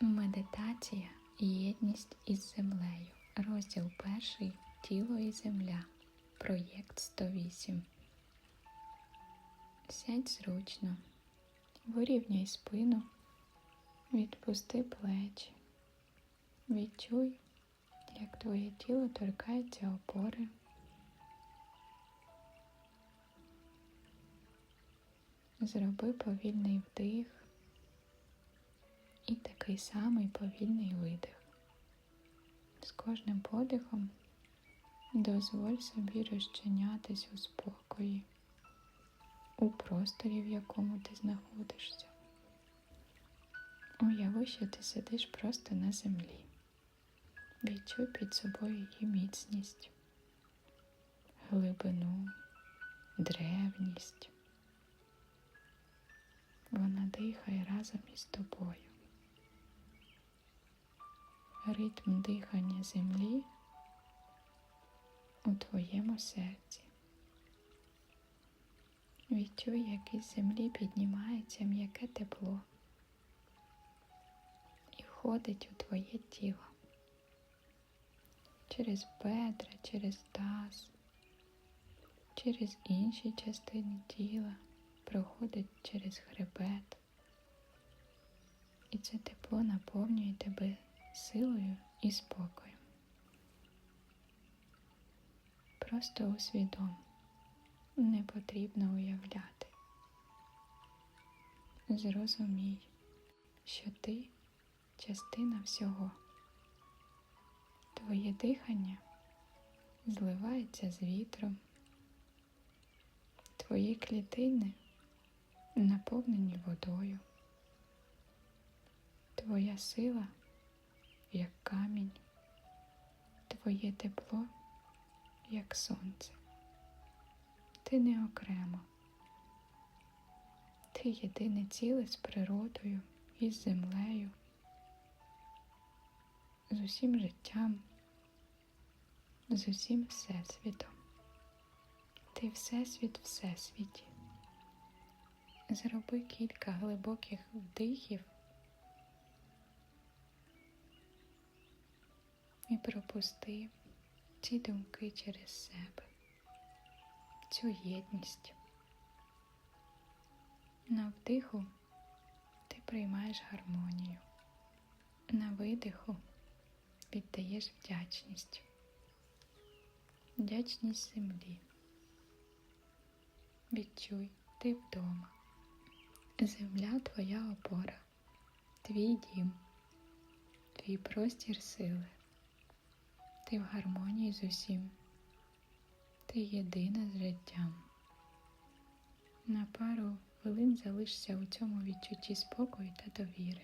Медитація єдність із землею. Розділ перший Тіло і земля. Проєкт 108. Сядь зручно. Вирівняй спину. Відпусти плечі. Відчуй, як твоє тіло торкається опори. Зроби повільний вдих і такий самий повільний видих. З кожним подихом дозволь собі розчинятись у спокої, у просторі, в якому ти знаходишся. Уяви, що ти сидиш просто на землі. Відчуй під собою її міцність, глибину, древність. Вона дихає разом із тобою. Ритм дихання землі у твоєму серці. Відчуй, як із землі піднімається м'яке тепло і входить у твоє тіло через бедра, через таз, через інші частини тіла, проходить через хребет. І це тепло наповнює тебе силою і спокоєм. Просто усвідом, не потрібно уявляти. Зрозумій, що ти частина всього. Твоє дихання зливається з вітром, твої клітини наповнені водою, твоя сила як камінь, твоє тепло як сонце. Ти не окремо, ти єдине ціле з природою і з землею, з усім життям, з усім всесвітом. Ти всесвіт всесвіті. Зроби кілька глибоких вдихів і пропусти ці думки через себе, цю єдність. На вдиху ти приймаєш гармонію, на видиху віддаєш вдячність, вдячність землі. Відчуй, ти вдома. Земля твоя опора, твій дім, твій простір сили. Ти в гармонії з усім. Ти єдина з життям. На пару хвилин залишся у цьому відчутті спокою та довіри.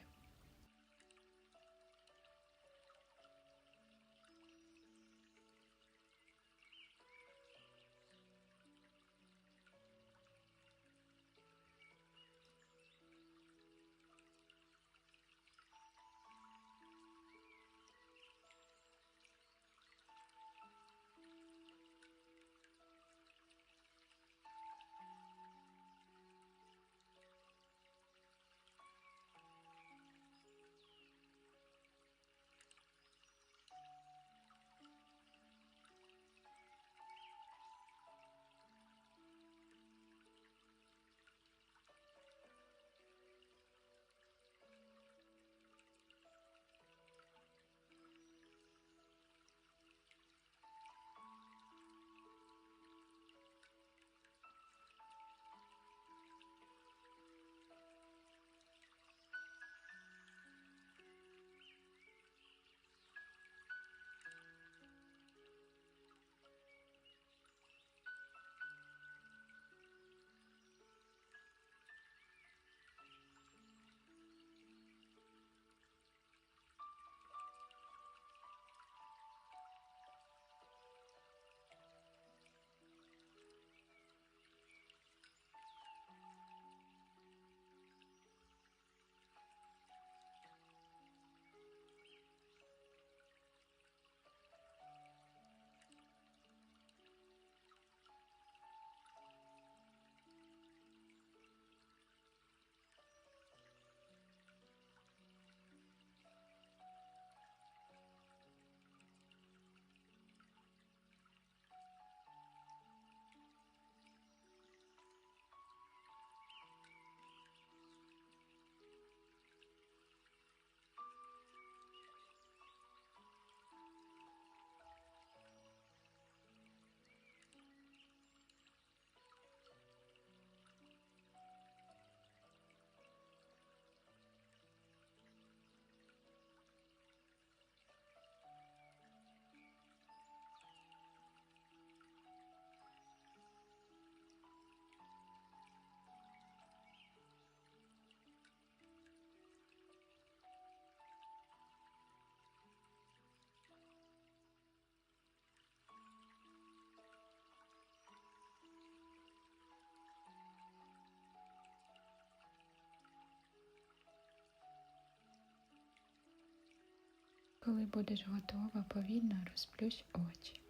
Коли будеш готова, повільно розплющ очі.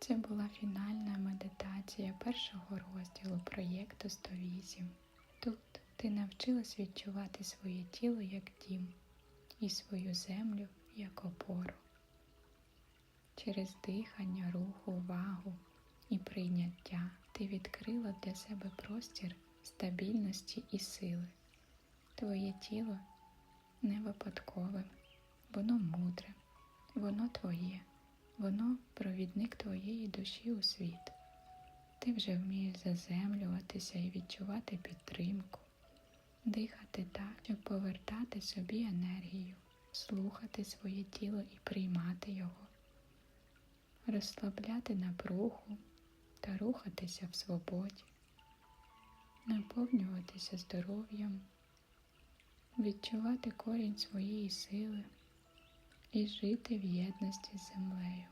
Це була фінальна медитація першого розділу проєкту 108. Тут ти навчилась відчувати своє тіло як дім і свою землю як опору. Через дихання, рух, увагу і прийняття ти відкрила для себе простір стабільності і сили. Твоє тіло не випадкове, воно мудре, воно твоє, воно провідник твоєї душі у світ. Ти вже вмієш заземлюватися і відчувати підтримку, дихати так, щоб повертати собі енергію, слухати своє тіло і приймати його, розслабляти напругу та рухатися в свободі, наповнюватися здоров'ям, відчувати корінь своєї сили і жити в єдності з землею.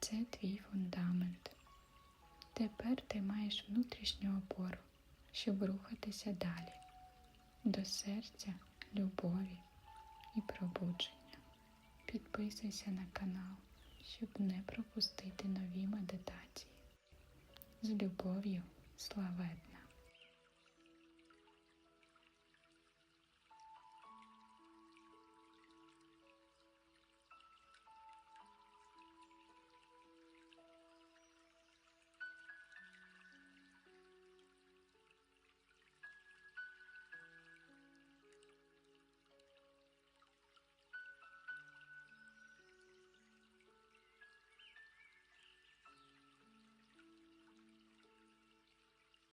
Це твій фундамент. Тепер ти маєш внутрішню опору, щоб рухатися далі до серця, любові і пробудження. Підписуйся на канал, щоб не пропустити нові медитації. З любов'ю, славетно!